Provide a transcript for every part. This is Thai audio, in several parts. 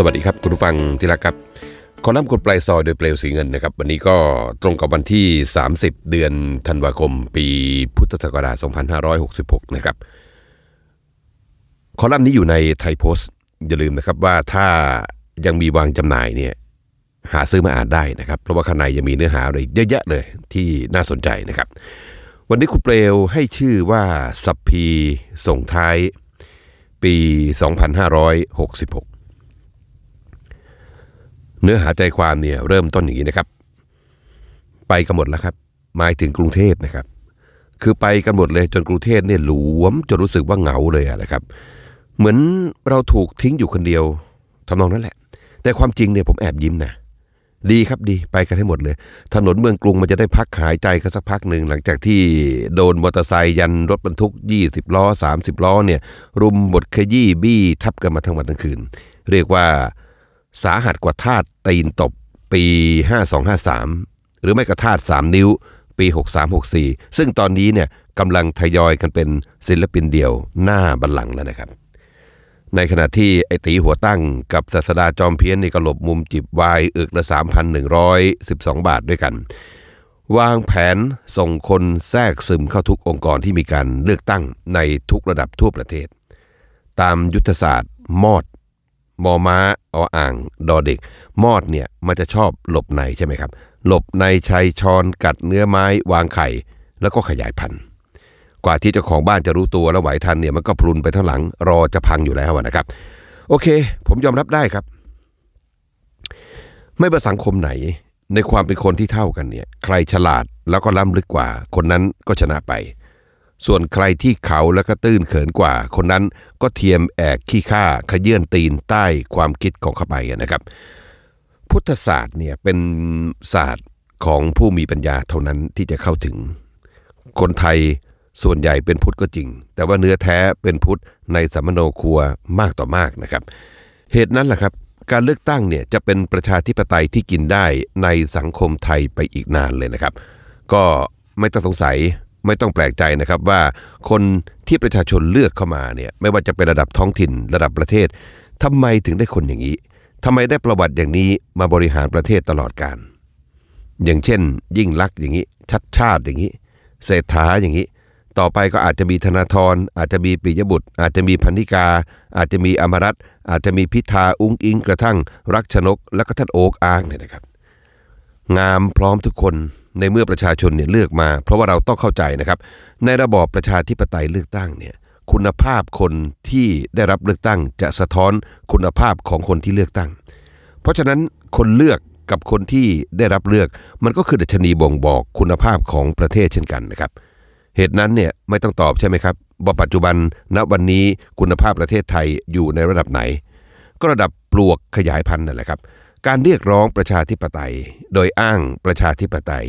สวัสดีครับคุณผู้ฟังที่รักครับคอลัมน์กดปลายซอยโดยเปลวสีเงินนะครับ วันนี้ก็ตรงกับวันที่ 30 เดือนธันวาคม ปีพุทธศักราช 2566 นะครับ คอลัมน์นี้อยู่ในไทยโพสต์อย่าลืมนะครับว่าถ้ายังมีวางจำหน่ายเนี่ยหาซื้อมาอ่านได้นะครับ เพราะว่าข้างในยังมีเนื้อหาอะไรเยอะแยะเลยที่น่าสนใจนะครับ วันนี้คุณเปลวให้ชื่อว่าสัพพีส่งท้าย ปี 2566 เนื้อหาใจความเนี่ยเริ่มต้นอย่างนี้นะครับ ไปกันหมดแล้วครับ หมายถึงกรุงเทพนะครับ คือไปกันหมดเลยจนกรุงเทพเนี่ยหลวมจนรู้สึกว่าเหงาเลยอะนะครับ เหมือนเราถูกทิ้งอยู่คนเดียวทำนองนั้นแหละ แต่ความจริงเนี่ยผมแอบยิ้มนะดีครับดีไปกันให้หมดเลย ถนนเมืองกรุงมันจะได้พักหายใจกันสักพักหนึ่งหลังจากที่โดนมอเตอร์ไซค์ยันรถบรรทุก 20 ล้อ 30 ล้อเนี่ย รุมบดขยี้บี้ทับกันมาทั้งวันทั้งคืน เรียกว่า สาหัสกว่าธาตุตีนตบปี 5253 หรือไม่ก็ธาตุ3นิ้ว ปี 6364 ซึ่งตอนนี้เนี่ยกำลังทยอยกันเป็นศิลปินเดี่ยวหน้าบัลลังก์แล้วนะครับ ในขณะที่ไอตีหัวตั้งกับศาสดาจอมเพี้ยนนี่ก็หลบมุมจิบวายอึกละ 3,112 บาทด้วยกัน วางแผนส่งคนแทรกซึมเข้าทุกองค์กรที่มีการเลือกตั้งในทุกระดับทั่วประเทศ ตามยุทธศาสตร์มอด มอม้าออ่าง ดอเด็ก มอดเนี่ยมันจะชอบหลบในใช่ไหมครับ หลบในชัยชอนกัดเนื้อไม้วางไข่ แล้วก็ขยายพันธุ์กว่าที่เจ้าของบ้านจะรู้ตัวแล้วไหวทันเนี่ยมันก็พลุนไปทั้งหลัง รอจะพังอยู่แล้วนะครับ โอเค ผมยอมรับได้ครับ ไม่ว่าสังคมไหน ในความเป็นคนที่เท่ากันเนี่ย ใครฉลาดแล้วก็ล้ำลึกกว่า คนนั้นก็ชนะไป ส่วนใครที่เขาแล้วก็ตื้นเขินกว่า คนนั้นก็เทียมแอกขี้ข้าขยื่นตีนใต้ความคิดของเขาไปนะครับ พุทธศาสตร์เนี่ยเป็นศาสตร์ของผู้มีปัญญาเท่านั้นที่จะเข้าถึง คนไทยส่วนใหญ่เป็นพุทธก็จริง แต่ว่าเนื้อแท้เป็นพุทธในสัมโนครัวมากต่อมากนะครับ เหตุนั้นแหละครับ การเลือกตั้งเนี่ยจะเป็นประชาธิปไตยที่กินได้ในสังคมไทยไปอีกนานเลยนะครับ ก็ไม่ต้องสงสัย ไม่ต้องแปลกใจนะครับว่าคนที่ประชาชนเลือกเข้ามาเนี่ยไม่ว่าจะเป็นระดับท้องถิ่นระดับประเทศทำไมถึงได้คนอย่างนี้ทำไมได้ประวัติอย่างนี้มาบริหารประเทศตลอดการ อย่างเช่น ยิ่งลักษณ์อย่างนี้ ชัดชาติอย่างนี้ เศรษฐาอย่างนี้ ต่อไปก็อาจจะมีธนาธรอาจจะมีปิยบุตร อาจจะมีพันธิกา อาจจะมีอมรัตอาจจะมีพิธาอุ้งอิงกระทั่ง รักชนก และก็ท่านโอ๊กอ้างเนี่ยนะครับ งามพร้อมทุกคน ในเมื่อประชาชนเนี่ยเลือกมา เพราะว่าเราต้องเข้าใจนะครับ ในระบอบประชาธิปไตยเลือกตั้งเนี่ยคุณภาพคนที่ได้รับเลือกตั้ง จะสะท้อนคุณภาพของคนที่เลือกตั้ง เพราะฉะนั้นคนเลือกกับคนที่ได้รับเลือกมันก็คือดัชนีบ่งบอกคุณภาพของประเทศเช่นกันนะครับ เหตุนั้นเนี่ยไม่ต้องตอบใช่ไหมครับว่าปัจจุบันณวันนี้คุณภาพประเทศไทยอยู่ในระดับไหน ก็ระดับปลวกขยายพันธุ์นั่นแหละครับ การเรียกร้องประชาธิปไตย โดยอ้างประชาธิปไตย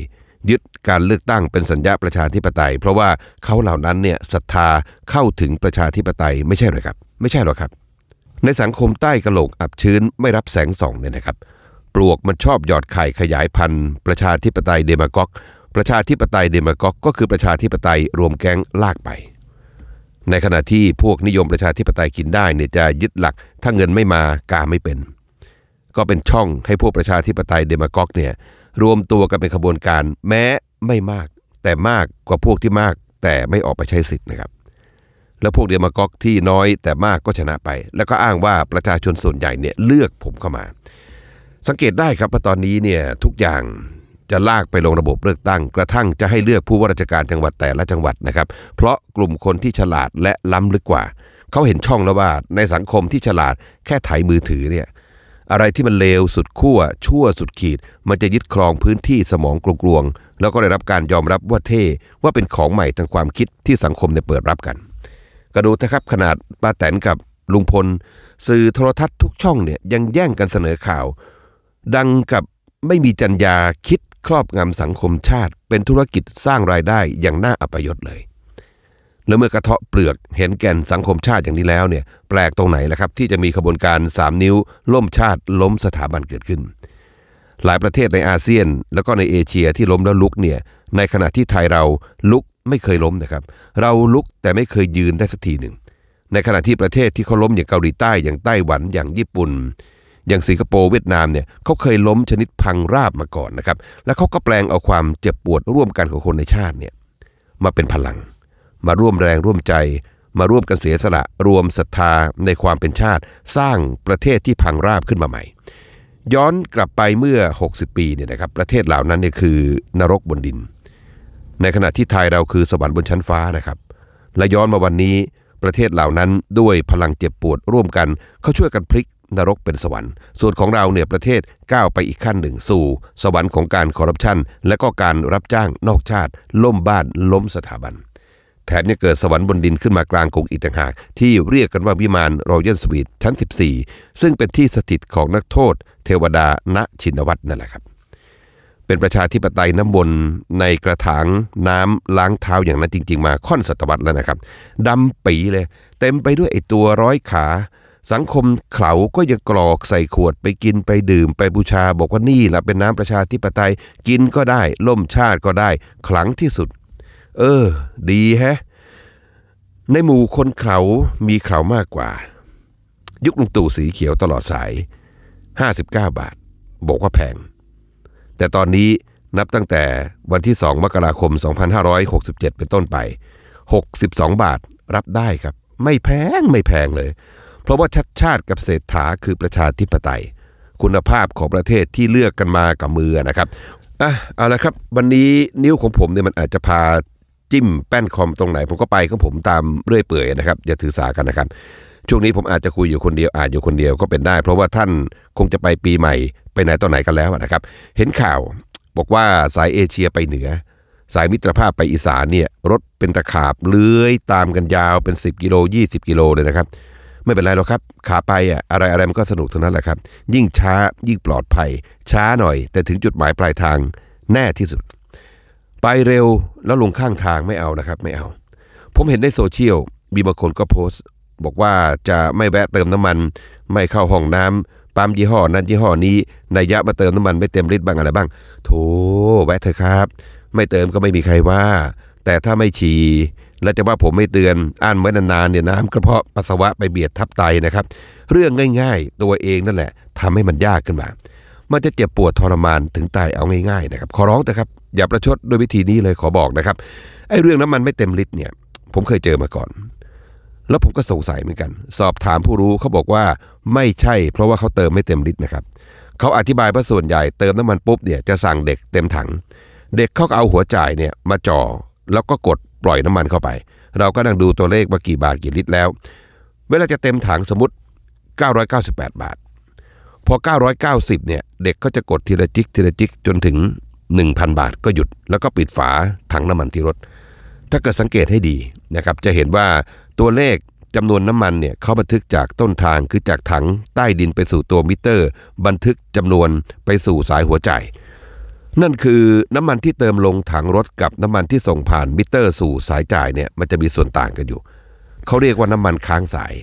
ยึดการเลือกตั้งเป็นสัญญาประชาธิปไตย เพราะว่าเขาเหล่านั้นเนี่ยศรัทธาเข้าถึงประชาธิปไตยไม่ใช่หรอครับ ไม่ใช่หรอกครับ ในสังคมใต้กระโหลกอับชื้นไม่รับแสงส่องเนี่ยนะครับ ปลวกมันชอบหยอดไข่ขยายพันธุ์ ประชาธิปไตยเดมาก๊อกประชาธิปไตยเดมาก๊อกก็คือประชาธิปไตยรวมแก๊งลากไป ในขณะที่พวกนิยมประชาธิปไตยกินได้เนี่ยจะยึดหลัก ถ้าเงินไม่มากาไม่เป็น ก็เป็นช่องให้พวกประชาธิปไตยเดมาก๊อกเนี่ย รวมตัวกันเป็นขบวนการ แม้ไม่มาก แต่มากกว่าพวกที่มาก แต่ไม่ออกไปใช้สิทธิ์นะครับ แล้วพวกเดมาก๊อกที่น้อยแต่มากก็ชนะไป แล้วก็อ้างว่าประชาชนส่วนใหญ่เนี่ยเลือกผมเข้ามา สังเกตได้ครับว่าตอนนี้เนี่ยทุกอย่างจะลากไปลงระบบเลือกตั้ง กระทั่งจะให้เลือกผู้ว่าราชการจังหวัดแต่ละจังหวัดนะครับ เพราะกลุ่มคนที่ฉลาดและล้ำลึกกว่า เขาเห็นช่องแล้วว่าในสังคมที่ฉลาดแค่ไถมือถือเนี่ย อะไรที่มันเลวสุดขั้วชั่วสุดขีด มันจะยึดครองพื้นที่สมองกลวงๆแล้วก็ได้รับการยอมรับว่าเท่ว่าเป็นของใหม่ทางความคิดที่สังคมเนี่ยเปิดรับกันก็ดูนะครับขนาดป้าแตนกับลุงพล สื่อโทรทัศน์ทุกช่องเนี่ยยังแย่งกันเสนอข่าว ดังกับไม่มีจรรยาคิดครอบงำสังคมชาติ เป็นธุรกิจสร้างรายได้อย่างน่าอัปยศเลย แล้วเมื่อกระเทาะเปลือกเห็นแก่นสังคมชาติอย่างนี้แล้วเนี่ยแปลกตรงไหนล่ะครับ ที่จะมีขบวนการ 3 นิ้ว ล่มชาติล้มสถาบันเกิดขึ้น หลายประเทศในอาเซียน แล้วก็ในเอเชียที่ล้มแล้วลุกเนี่ยในขณะที่ไทยเราลุกไม่เคยล้มนะครับ เราลุกแต่ไม่เคยยืนได้สักทีหนึ่ง ในขณะที่ประเทศที่เขาล้มอย่างเกาหลีใต้อย่างไต้หวันอย่างญี่ปุ่น อย่างสิงคโปร์เวียดนามเนี่ยเขาเคยล้มชนิดพังราบมาก่อนนะครับ แล้วเขาก็แปลงเอาความเจ็บปวดร่วมกันของคนในชาติเนี่ยมาเป็นพลัง มาร่วมแรงร่วมใจ มาร่วมกันเสียสละรวมศรัทธาในความเป็นชาติ สร้างประเทศที่พังราบขึ้นมาใหม่ ย้อนกลับไปเมื่อ 60 ปีเนี่ยนะครับประเทศเหล่านั้นเนี่ยคือนรกบนดิน ในขณะที่ไทยเราคือสวรรค์บนชั้นฟ้านะครับ และย้อนมาวันนี้ประเทศเหล่านั้นด้วยพลังเจ็บปวดร่วมกันเขาช่วยกันพลิกนรกเป็นสวรรค์ ส่วนของเราเนี่ยประเทศก้าวไปอีกขั้นหนึ่งสู่ สวรรค์ของการคอร์รัปชันและก็การรับจ้างนอกชาติ ล่มบ้านล้มสถาบัน แถมยังเกิดสวรรค์บนดินขึ้นมากลางกรุงอีกต่างหาก ที่เรียกกันว่าวิมานรอยัลสวีทชั้น 14 ซึ่งเป็นที่สถิตของนักโทษ เทวดาณชินวัตรนั่นแหละครับ เป็นประชาธิปไตยน้ำวนในกระถางน้ำล้างเท้าอย่างนั้นจริง ๆ มาค่อนศตวรรษแล้วนะครับดำปีเลย เต็มไปด้วยไอตัวร้อยขา สังคมเขาก็ยังกรอกใส่ขวดไปกินไปดื่มไปบูชาบอกว่านี่แหละเป็นน้ำประชาธิปไตยกินก็ได้ล่มชาติก็ได้ขลังที่สุด เออ ดีแฮะ ในหมู่คนเขามีเขามากกว่า ยุคลุงตู่สีเขียวตลอดสาย 59 บาท บอกว่าแพง แต่ตอนนี้นับตั้งแต่วันที่ 2 มกราคม 2567 เป็นต้นไป 62 บาทรับได้ครับ ไม่แพงไม่แพงเลย เพราะว่าชัดชาติกับเศรษฐาคือประชาธิปไตย คุณภาพของประเทศที่เลือกกันมากับมือนะครับอะเอาละครับ วันนี้นิ้วของผมเนี่ยมันอาจจะพา จิ้มแป้นคอมตรงไหน ผมก็ไปของผมตามเรื่อยเปื่อยนะครับ อย่าถือสากันนะครับ ช่วงนี้ผมอาจจะคุยอยู่คนเดียวอาจอยู่คนเดียวก็เป็นได้ เพราะว่าท่านคงจะไปปีใหม่ไปไหนต่อไหนกันแล้วนะครับ เห็นข่าวบอกว่าสายเอเชียไปเหนือ สายมิตรภาพไปอีสานเนี่ยรถเป็นตะขาบเลื้อยตามกันยาวเป็น 10กิโล20 กิโลเลยนะครับ ไม่เป็นไรหรอกครับ ขาไปอะอะไรอะไรมันก็สนุกเทั้งนั้นแหละครับ ยิ่งช้ายิ่งปลอดภัย ช้าหน่อย แต่ถึงจุดหมายปลายทางแน่ที่สุด ไปเร็วแล้วลงข้างทางไม่เอานะครับไม่เอา ผมเห็นในโซเชียลมีบางคนก็โพสต์ บอกว่าจะไม่แวะเติมน้ำมัน ไม่เข้าห้องน้ำปั๊มยี่ห้อนั้นยี่ห้อนี้นายะมาเติมน้ำมันไม่เต็มลิตรบ้างอะไรบ้างโถแวะเถอะครับ ไม่เติมก็ไม่มีใครว่า แต่ถ้าไม่ฉี่แล้วจะว่าผมไม่เตือนอ่านไว้นานๆเนี่ยน้ำกระเพาะปัสสาวะไปเบียดทับไตนะครับ เรื่องง่ายๆ ตัวเองนั่นแหละทำให้มันยากขึ้นมา มันจะเจ็บปวดทรมานถึงตายเอาง่ายๆนะครับ ขอร้องแต่ครับ อย่าประชดด้วยวิธีนี้เลยขอบอกนะครับไอ้เรื่องน้ำมันไม่เต็มลิตรเนี่ย ผมเคยเจอมาก่อน แล้วผมก็สงสัยเหมือนกัน สอบถามผู้รู้เขาบอกว่าไม่ใช่ เพราะว่าเขาเติมไม่เต็มลิตรนะครับเขาอธิบายว่าส่วนใหญ่เติมน้ำมันปุ๊บเนี่ยจะสั่งเด็กเต็มถัง เด็กเขาก็เอาหัวจ่ายเนี่ยมาจ่อแล้วก็กดปล่อยน้ำมันเข้าไป เราก็นั่งดูตัวเลขว่ากี่บาทกี่ลิตรแล้ว เวลาจะเต็มถังสมมติ 998 บาท พอ 990เนี่ยเด็กก็จะกดทีละจิกทีละจิกจนถึง 1,000 บาทก็หยุด แล้วก็ปิดฝาถังน้ำมันที่รถ ถ้าเกิดสังเกตให้ดีนะครับจะเห็นว่าตัวเลขจำนวนน้ำมันเนี่ยเขาบันทึกจากต้นทางคือจากถังใต้ดินไปสู่ตัวมิเตอร์ บันทึกจำนวนไปสู่สายหัวใจ นั่นคือน้ำมันที่เติมลงถังรถกับน้ำมันที่ส่งผ่านมิเตอร์สู่สายจ่ายเนี่ยมันจะมีส่วนต่างกันอยู่ เขาเรียกว่าน้ำมันค้างสาย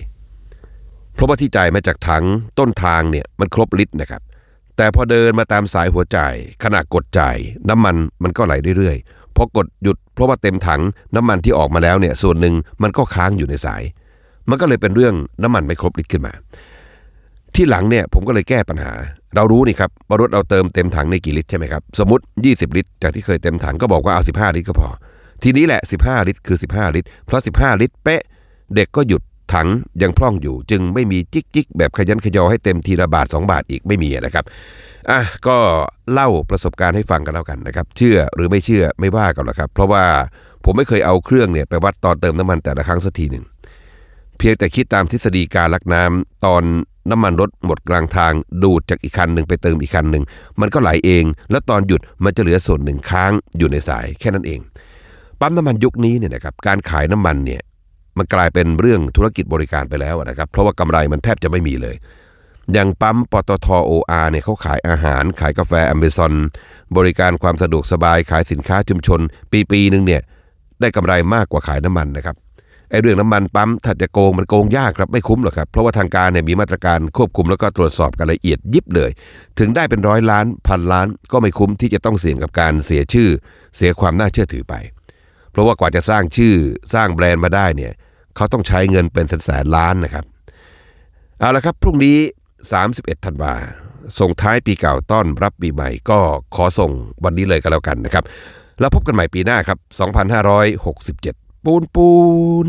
เพราะว่าที่จ่ายมาจากถังต้นทางเนี่ยมันครบลิตรนะครับ แต่พอเดินมาตามสายหัวจ่ายขณะกดจ่าย น้ำมันมันก็ไหลเรื่อยๆพอกดหยุดเพราะว่าเต็มถังน้ำมันที่ออกมาแล้วเนี่ยส่วนหนึ่งมันก็ค้างอยู่ในสาย มันก็เลยเป็นเรื่องน้ำมันไม่ครบลิตรขึ้นมา ที่หลังเนี่ยผมก็เลยแก้ปัญหา เรารู้นี่ครับว่ารถเราเติมเต็มถังในกี่ลิตรใช่ไหมครับสมมติ 20 ลิตร จากที่เคยเต็มถังก็บอกว่าเอา 15 ลิตรก็พอ ทีนี้แหละ 15 ลิตรคือ 15 ลิตรเพราะ 15 ลิตรเป๊ะเด็กก็หยุด ถังยังพร่องอยู่จึงไม่มีจิกจิกแบบขยันขยอให้เต็มทีละบาท 2 บาทอีกไม่มีนะครับอะก็เล่าประสบการณ์ให้ฟังกันแล้วกันนะครับ เชื่อหรือไม่เชื่อไม่ว่ากันหรอกครับ เพราะว่าผมไม่เคยเอาเครื่องเนี่ยไปวัดตอนเติมน้ำมันแต่ละครั้งสักทีหนึ่งเพียงแต่คิดตามทฤษฎีการลักน้ำตอนน้ำมันรถหมดกลางทาง ดูดจากอีกคันหนึ่งไปเติมอีกคันหนึ่งมันก็ไหลเอง แล้วตอนหยุดมันจะเหลือส่วนหนึ่งค้างอยู่ในสายแค่นั้นเองปั๊มน้ำมันยุคนี้เนี่ยนะครับการขายน้ำมันเนี่ย มันกลายเป็นเรื่องธุรกิจบริการไปแล้วนะครับ เพราะว่ากำไรมันแทบจะไม่มีเลย อย่างปั๊มปตทโออาร์เนี่ยเขาขายอาหาร ขายกาแฟอเมซอนบริการความสะดวกสบายขายสินค้าชุมชน ปีปีๆหนึ่งเนี่ยได้กำไรมากกว่าขายน้ำมันนะครับไอ้เรื่องน้ำมันปั๊มถ้าจะโกงมันโกงยากครับไม่คุ้มหรอกครับ เพราะว่าทางการเนี่ยมีมาตรการควบคุมแล้วก็ตรวจสอบกันละเอียดยิบเลย ถึงได้เป็นร้อยล้านพันล้านก็ไม่คุ้มที่จะต้องเสี่ยงกับการเสียชื่อ เสียความน่าเชื่อถือไป เพราะว่ากว่าจะสร้างชื่อสร้างแบรนด์มาได้เนี่ย เขาต้องใช้เงินเป็นแสนล้านนะครับ เอาละครับ พรุ่งนี้ 31ธันวาส่งท้ายปีเก่าต้อนรับปีใหม่ก็ขอส่งวันนี้เลยก็แล้วกันนะครับ แล้วพบกันใหม่ปีหน้าครับ 2567 ปูนปูน